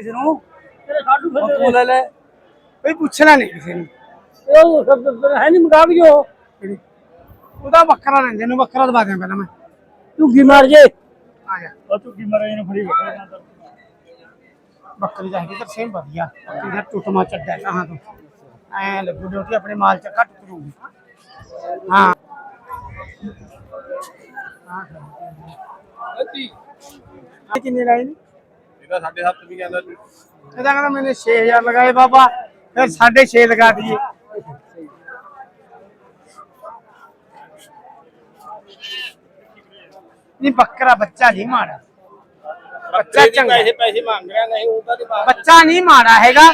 ਕਿਸੇ ਨੂੰ ਤੇਰੇ ਸਾਡੂ ਉਹ ਫਿਰ ਤੂੰ ਲੈ ਲੈ ਕੋਈ ਪੁੱਛਣਾ ਨਹੀਂ ਕਿਸੇ ਨੂੰ ਉਹ ਸਭ ਹੈ ਨਹੀਂ ਮੁਕਾ ਵੀ ਜੋ ਉਹਦਾ ਬੱਕਰਾ ਲੈਂਦੇ ਨੂੰ ਬੱਕਰਾ ਦਵਾ ਦਿਆਂ ਪਹਿਲਾਂ ਮੈਂ ਤੂੰ ਕੀ ਮਾਰ ਜੇ ਆ ਜਾ ਉਹ ਤੂੰ ਕੀ ਮਾਰੇ ਇਹਨੂੰ ਫੜੀ ਬੱਕਰਾ ਬੱਕਰੀ ਚਾਹੀਦੀ ਤਾਂ ਸੇਮ ਵਧੀਆ। ਬੱਕਰੀ ਦਾ ਟੁੱਟਮਾ ਚੱਡਾ ਕਹਾਂ ਤੋਂ। ਐ ਲੱਗੂ ਡਿਊਟੀ ਆਪਣੇ ਮਾਲ ਚ ਘੱਟ ਕਰੂਗੀ। ਹਾਂ। ਇਹ ਕਿੰਨੇ ਲਾਏ ਨੇ? ਇਹਦਾ 7.5 ਵੀ ਕਹਿੰਦਾ ਤੂੰ ਇਹਦਾ ਕਹਿੰਦਾ ਮੈंने 6000 ਲਗਾਏ ਬਾਬਾ ਫਿਰ 6.5 ਲਗਾ ਦਿਏ ਨਹੀਂ ਬੱਕਰਾ ਬੱਚਾ ਨਹੀਂ ਮਾੜਾ। ਬੱਚਾ ਚੰਗਾ। ਪੈਸੇ ਪੈਸੇ ਮੰਗ ਰਿਹਾ ਨਹੀਂ ਉਹਦਾ ਤੇ ਬੱਚਾ ਨਹੀਂ ਮਾੜਾ ਹੈਗਾ।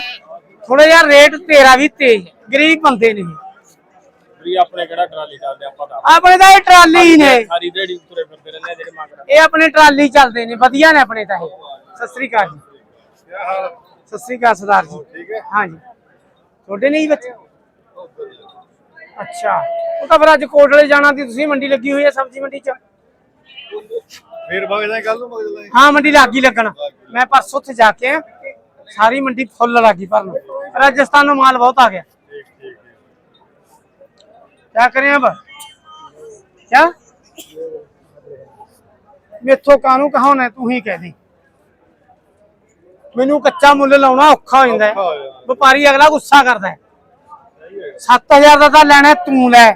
ਥੋੜਾ ਜਿਹਾ ਰੇਟ ਤੇਰਾ ਵੀ ਤੇਜ਼ ਹੈ। ਗਰੀਬ ਬੰਦੇ ਨੇ ਵੀ ਆਪਣੇ ਕਿਹੜਾ ਟਰਾਲੀ ਚੱਲਦੇ ਆਪਾਂ ਤਾਂ ਆਪਣੇ ਤਾਂ ਇਹ ਟਰਾਲੀ ਹੀ ਨੇ। ਸਾਰੀ ਦਿਹਾੜੀ ਤੁਰੇ ਫਿਰਦੇ ਰਹਿੰਦੇ ਆ ਜਿਹੜੇ ਮੰਗ ਰਹੇ ਇਹ ਆਪਣੇ ਟਰਾਲੀ ਚੱਲਦੇ ਨੇ ਵਧੀਆ ਨੇ ਆਪਣੇ ਤਾਂ ਇਹ। ਸਤਿ ਸ੍ਰੀ ਅਕਾਲ ਜੀ ਸਤਿ ਸ੍ਰੀ ਅਕਾਲ ਸਰਦਾਰ ਜੀ ਠੀਕ ਹੈ ਹਾਂਜੀ ਤੁਹਾਡੇ ਨਹੀਂ ਬੱਚੇ ਅੱਛਾ ਉਹ ਤਾਂ ਫਿਰ ਅੱਜ ਕੋਟਲੇ ਜਾਣਾ ਸੀ ਤੁਸੀਂ ਮੰਡੀ ਲੱਗੀ ਹੋਈ ਹੈ ਸਬਜ਼ੀ ਮੰਡੀ ਚ ਫੇਰ ਵਗਦਾ ਕੱਲ ਨੂੰ ਵਗਦਾ ਹਾਂ ਮੰਡੀ ਲੱਗੀ ਲੱਗਣ ਮੈਂ ਪਰਸੋਂ ਉੱਥੇ ਜਾ ਕੇ ਆਇਆ, ਸਾਰੀ ਮੰਡੀ ਫੁੱਲ ਲੱਗੀ ਭਰਨ ਰਾਜਸਥਾਨ ਨੂੰ ਮਾਲ ਬਹੁਤ ਆ ਗਿਆ ਠੀਕ ਠੀਕ क्या करें अब क्या ਮੇਥੋਂ ਕਾਹਨੂੰ ਕਹਾਉਣਾ ਤੂੰ ਹੀ ਕਹਿ ਦੇ ਮੈਨੂੰ ਕੱਚਾ ਮੁੱਲ ਲਾਉਣਾ ਔਖਾ ਹੋ ਜਾਂਦਾ ਹੋ। ਵਪਾਰੀ ਅਗਲਾ ਗੁੱਸਾ ਕਰਦਾ ਹੈ। 7000 ਦਾ ਤਾਂ ਲੈਣਾ ਤੂੰ ਲੈ।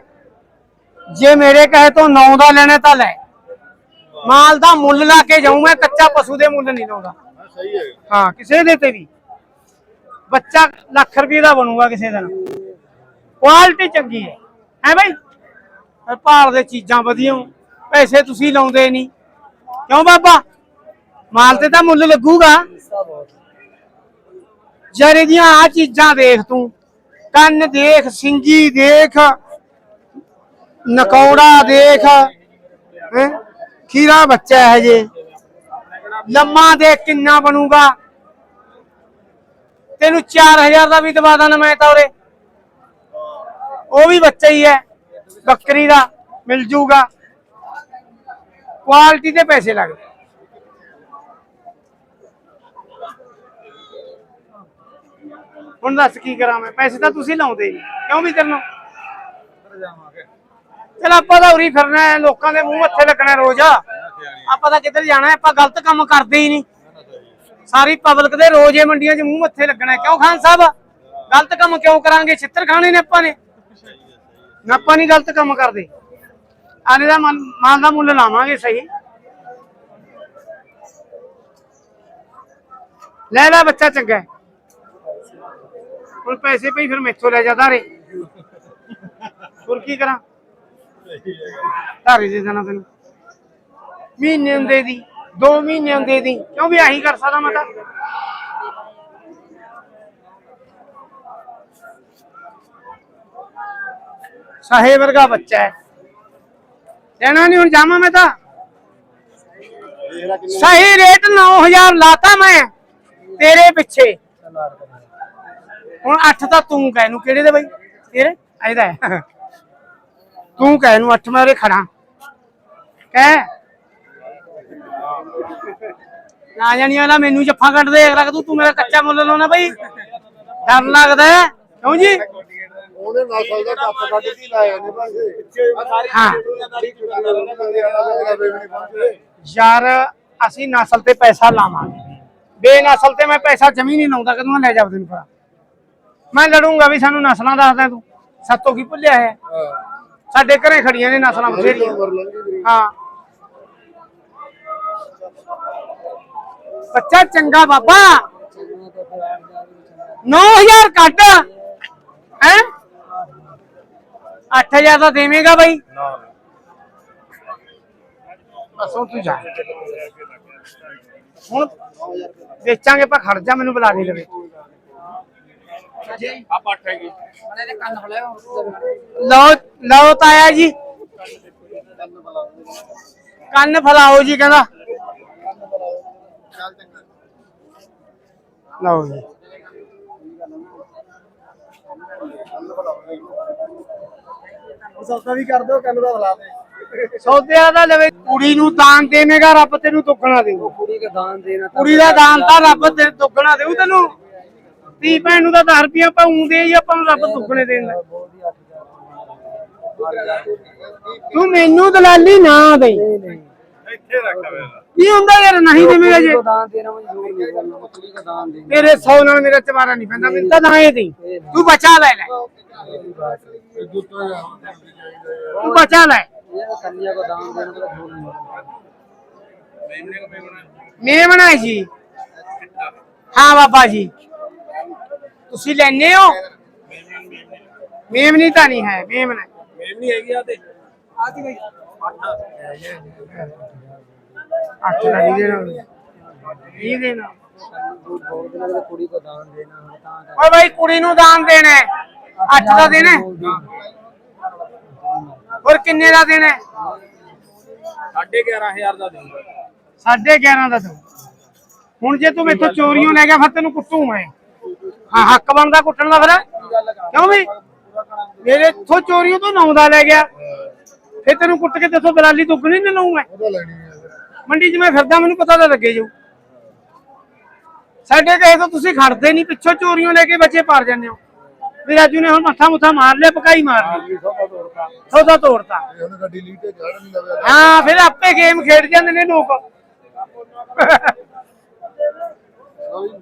ਜੇ ਮੇਰੇ ਕਹੇ ਤੋਂ 9 ਦਾ ਲੈਣਾ ਤਾਂ ਲੈ। ਮਾਲ ਦਾ ਮੁੱਲ ਲਾ ਕੇ ਜਾਉਂ ਮੈਂ ਕੱਚਾ ਪਸ਼ੂ ਦੇ ਮੁੱਲ ਨਹੀਂ ਲਾਉਂਦਾ। ਹਾਂ ਸਹੀ ਹੈ। ਹਾਂ ਕਿਸੇ ਦੇ ਤੇ ਵੀ। ਬੱਚਾ ਲੱਖ ਰੁਪਏ ਦਾ ਬਣੂਗਾ ਕਿਸੇ ਦਿਨ ਕੁਆਲਿਟੀ ਚੰਗੀ ਹੈ। ਹੈ ਬਈ? ਭਾਲ ਦੇ ਚੀਜ਼ਾਂ ਵਧੀਆ ਪੈਸੇ ਤੁਸੀਂ ਲਾਉਂਦੇ ਨਹੀਂ। ਕਿਉਂ ਬਾਬਾ? ਮਾਲ ਤੇ ਤਾਂ ਮੁੱਲ ਲੱਗੂਗਾ। ਜਰੇ ਦੀਆਂ ਆ ਚੀਜ਼ਾਂ ਦੇਖ ਤੂੰ। ਕੰਨ ਦੇਖ, ਸਿੰਗੀ ਦੇਖ, ਨਕੌੜਾ ਦੇਖ ਖੀਰਾ ਬੱਚਾ ਹੈ ਜੇ ਲੰਮਾ ਦੇਖ ਕਿੰਨਾ ਬਣੂਗਾ। ਤੈਨੂੰ 4000 ਦਾ ਵੀ ਦਵਾ ਦਾਂ ਮੈਂ ਤਾਂ ਉਰੇ। ਉਹ ਵੀ ਬੱਚਾ ਹੀ ਹੈ। ਬੱਕਰੀ ਦਾ ਮਿਲ ਜੂਗਾ। ਕੁਆਲਿਟੀ ਦੇ ਪੈਸੇ ਲੱਗਦੇ। ਹੁਣ ਦੱਸ ਕੀ ਕਰਾਂ ਮੈਂ? ਪੈਸੇ ਤਾਂ ਤੁਸੀਂ ਲਾਉਂਦੇ ਨਹੀਂ ਕਿਉਂ ਵੀ ਤੈਨੂੰ? ਚਲ ਆਪਾਂ ਤਾਂ ਉਰੀ ਫਿਰਨਾ ਹੈ, ਲੋਕਾਂ ਦੇ ਮੂੰਹ ਮੱਥੇ ਲੱਗਣਾ ਰੋਜ਼। ਆਪਾਂ ਤਾਂ ਕਿੱਧਰ ਜਾਣਾ ਆਪਾਂ ਗਲਤ ਕੰਮ ਕਰਦੇ ਹੀ ਨਹੀਂ। ਸਾਰੀ ਪਬਲਿਕ ਦੇ ਰੋਜ਼ ਇਹ ਮੰਡੀਆਂ 'ਚ ਮੂੰਹ ਮੱਥੇ ਲੱਗਣਾ ਕਿਉਂ ਖਾਨ ਸਾਹਿਬ? ਗਲਤ ਕੰਮ ਕਿਉਂ ਕਰਾਂਗੇ? ਛਿੱਤਰ ਖਾਣੇ ਨੇ ਆਪਾਂ ਨੇ। ਆਪਾਂ ਨਹੀਂ ਗਲਤ ਕੰਮ ਕਰਦੇ। ਆਨੇ ਦਾ ਮਨ- ਦਾ ਮੁੱਲ ਲਾਵਾਂਗੇ ਸਹੀ। ਲੈ ਲੈ ਬੱਚਾ ਚੰਗਾ ਹੁਣ ਪੈਸੇ ਪਈ ਫਿਰ ਮੈਥੋਂ ਲੈ ਜਾ ਧਾਰੇ। ਹੋਰ ਕੀ ਕਰਾਂ? ਧਾਰੇ ਦੇ ਦੇਣਾ ਤੈਨੂੰ। ਮਹੀਨੇ ਹੁੰਦੇ ਦੀ 2 ਮਹੀਨੇ ਹੁੰਦੇ ਦੀ ਕਿਉਂ ਵੀ ਆਹੀ ਕਰ ਸਕਦਾ ਮੈਂ ਤਾਂ? ਸਾਹੇ ਵਰਗਾ ਬੱਚਾ ਹੈ। ਲੈਣਾ ਨਹੀਂ ਹੁਣ ਜਾਵਾਂ ਮੈਂ ਤਾਂ। ਸਹੀ ਰੇਟ 9000 ਲਾਤਾ ਮੈਂ ਤੇਰੇ ਪਿੱਛੇ। ਹੁਣ 8 ਤਾਂ ਤੂੰ ਕਹਿ ਨੂੰ ਕਿਹੜੇ ਦੇ ਬਈ? ਤੇਰੇ? ਇਹਦਾ ਹੈ। ਤੂੰ ਕਹਿ ਨੂੰ 8 ਮੈਂ ਉਰੇ ਖੜਾ ਕਹਿ। ਨਾ ਜਾਣੀ ਵਾਲਾ ਮੈਨੂੰ ਜੱਫਾ ਕੱਢ ਦੇ ਰੱਖ ਤੂੰ ਤੂੰ ਮੇਰਾ ਕੱਚਾ ਮੁੱਲ ਲਾਉਣਾ ਬਈ। ਡਰ ਲੱਗਦਾ ਕਿਉਂ ਜੀ? ਉਹਨੇ ਨਸਲ ਦਾ ਕੱਪ ਕੱਢ ਕੇ ਲਾਇਆ ਨੇ ਭਾਈ। ਹਾਂ। ਯਾਰ ਅਸੀਂ ਨਸਲ ਤੇ ਪੈਸਾ ਲਾਵਾਂਗੇ। ਬੇਨਸਲ ਤੇ ਮੈਂ ਪੈਸਾ ਜਮੀ ਨਹੀਂ ਲਾਉਂਦਾ ਕਦੋਂ ਲੈ ਜਾ ਤੈਨੂੰ ਭਰਾ ਮੈਂ ਲੜੂੰਗਾ ਵੀ ਸਾਨੂੰ ਨਸਲਾਂ ਦੱਸਦਾ ਤੂੰ। ਸਾਤੋਂ ਕੀ ਭੁੱਲਿਆ ਹੈ। ਸਾਡੇ ਘਰੇ ਖੜੀਆਂ ਨੇ ਨਸਲਾਂ ਬਥੇਰੀਆਂ। ਹਾਂ। ਬੱਚਾ ਚੰਗਾ ਬਾਬਾ। 9000 ਕੱਢ। ਹੈ? 8000 ਤਾਂ ਦੇਵੇਂਗਾ ਬਾਈ। ਹੁਣ ਤੂੰ ਜਾ। ਹੁਣ ਵੇਚਾਂਗੇ ਆਪਾਂ ਖੜ ਜਾ ਮੈਨੂੰ ਬੁਲਾ ਨਹੀਂ ਲਵੇ ਲਓ ਲਓ ਤਾਇਆ ਜੀ। ਕੰਨ ਫਲਾਓ ਜੀ ਕਹਿੰਦਾ। ਲਓ ਜੀ। ਸੌਦਾ ਵੀ ਕਰ ਦਿਓ ਕੰਨ ਦਾ ਬੁਲਾ ਦੇ। ਸੌਦੇ ਵਾਲਾ ਤਾਂ ਲਵੇ ਕੁੜੀ ਨੂੰ ਦਾਨ ਦੇਵੇਂਗਾ ਰੱਬ ਤੈਨੂੰ ਦੁੱਗਣਾ ਦੇਊ। ਕੁੜੀ ਦਾ ਦਾਨ ਦੇਣਾ ਕੁੜੀ ਦਾ ਦਾਨ ਤਾਂ ਰੱਬ ਤੇ ਦੁੱਗਣਾ ਦੇਊ ਤੈਨੂੰ। ਧੀ ਭੈਣ ਨੂੰ ਤਾਂ 10 ਰੁਪਏ ਆਪਾਂ ਊਂ ਦੇ ਹੀ ਆਪਾਂ ਨੂੰ ਰੱਬ ਦੁੱਗਣੇ ਦੇਂਦਾ। ਤੂੰ ਮੈਨੂੰ ਦਲਾਲੀ ਨਾ ਦੇ ਇੱਥੇ ਰੱਖ ਵੇ ਕੀ ਹੁੰਦਾ ਯਾਰ ਨਹੀਂ ਦੇਵੇਂਗਾ ਜੇ। ਦਾਨ ਦੇਣਾ ਮਨਜ਼ੂਰ ਨਹੀਂ ਕਰਨਾ ਮਛਲੀ ਦਾ ਦਾਨ ਦੇਣਾ। ਤੇਰੇ 100 ਨਾਲ ਮੇਰਾ ਚਵਾਰਾ ਨਹੀਂ ਪੈਂਦਾ ਮੈਨੂੰ ਤਾਂ ਨਾ ਇਹ ਦੇ ਤੂੰ ਬਚਾ ਲੈ ਲੈ। ਤੂੰ ਬਚਾ ਲੈ। ਇਹ ਕੰਨਿਆ ਕੋ ਦਾਨ ਦੇਣਾ ਤਾਂ ਝੂਠ ਨਹੀਂ। ਮੈਂ ਬਣਾਈ ਜੀ। ਹਾਂ ਬਾਬਾ ਜੀ। ਤੁਸੀਂ ਲੈਣੇ ਹੋ? ਮੇਮਨੀ ਤਾਂ ਨਹੀਂ ਹੈ ਮੇਮਨਾ ਮੇਮਨੀ ਹੈਗੀ ਆ ਤੇ। ਅੱਠ ਦਾ ਨਹੀਂ ਦੇਣਾ ਨਹੀਂ ਦੇਣਾ ਬੋਲ ਦੇਣਾ। ਕਿ ਕੁੜੀ ਕੋ ਦਾਨ ਦੇਣਾ। ਹੁਣ ਤਾਂ ਕਰ ਓਏ ਬਾਈ ਕੁੜੀ ਨੂੰ ਦਾਨ ਦੇਣਾ ਹੈ। ਅੱਠ ਦਾ ਦੇਣਾ। ਹੋਰ ਕਿੰਨੇ ਦਾ ਦੇਣਾ ਹੈ? 11500 ਦਾ ਦੂੰਗਾ ਸਾਢੇ 11 ਦਾ ਤੂੰ ਹੁਣ ਜੇ ਤੂੰ ਮੇਥੋਂ ਚੋਰੀਆਂ ਲੈ ਗਿਆ ਫਿਰ ਤੈਨੂੰ ਕੁੱਟੂ ਮੈਂ। ਹਾਂ ਹੱਕ ਬਣਦਾ ਕੁੱਟਣ ਦਾ ਫਿਰ। ਕਿਉਂ ਵੀ? ਮੇਰੇ ਤੋਂ ਚੋਰੀਆਂ ਤੋਂ ਨੌ ਦਾ ਲੈ ਗਿਆ। ਫਿਰ ਤੈਨੂੰ ਕੁੱਟ ਕੇ ਤੇਥੋਂ ਦਲਾਲੀ ਦੁੱਗਣੀ ਨਹੀਂ ਲਊ ਮੈਂ ਲੈਣੀ ਹੈ ਮੰਡੀ 'ਚ ਮੈਂ ਫਿਰਦਾ ਮੈਨੂੰ ਪਤਾ ਤਾਂ ਲੱਗੇ ਜਾਊ ਸਾਡੇ ਕਹੇ ਤੋਂ ਤੁਸੀਂ ਖੜਦੇ ਨਹੀਂ ਪਿੱਛੋਂ ਚੋਰੀਆਂ ਲੈ ਕੇ ਬੱਚੇ ਪਾਰ ਜਾਂਦੇ ਹੋ। ਵੀ ਰਾਜੂ ਨੇ ਹੁਣ ਮੱਥਾ ਮੁੱਥਾ ਮਾਰ ਲਿਆ ਪਕਾਈ ਮਾਰ ਲਈ ਸੌਦਾ ਤੋੜਤਾ। ਤੇ ਹਾਂ ਫਿਰ ਆਪੇ ਗੇਮ ਖੇਡ ਜਾਂਦੇ ਨੇ ਲੋਕ। ਲਓ ਜੀ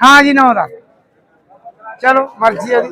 ਹਾਂ ਜੀ 9 ਦਾ ਚਲੋ ਮਰਜ਼ੀ ਆ ਜੀ।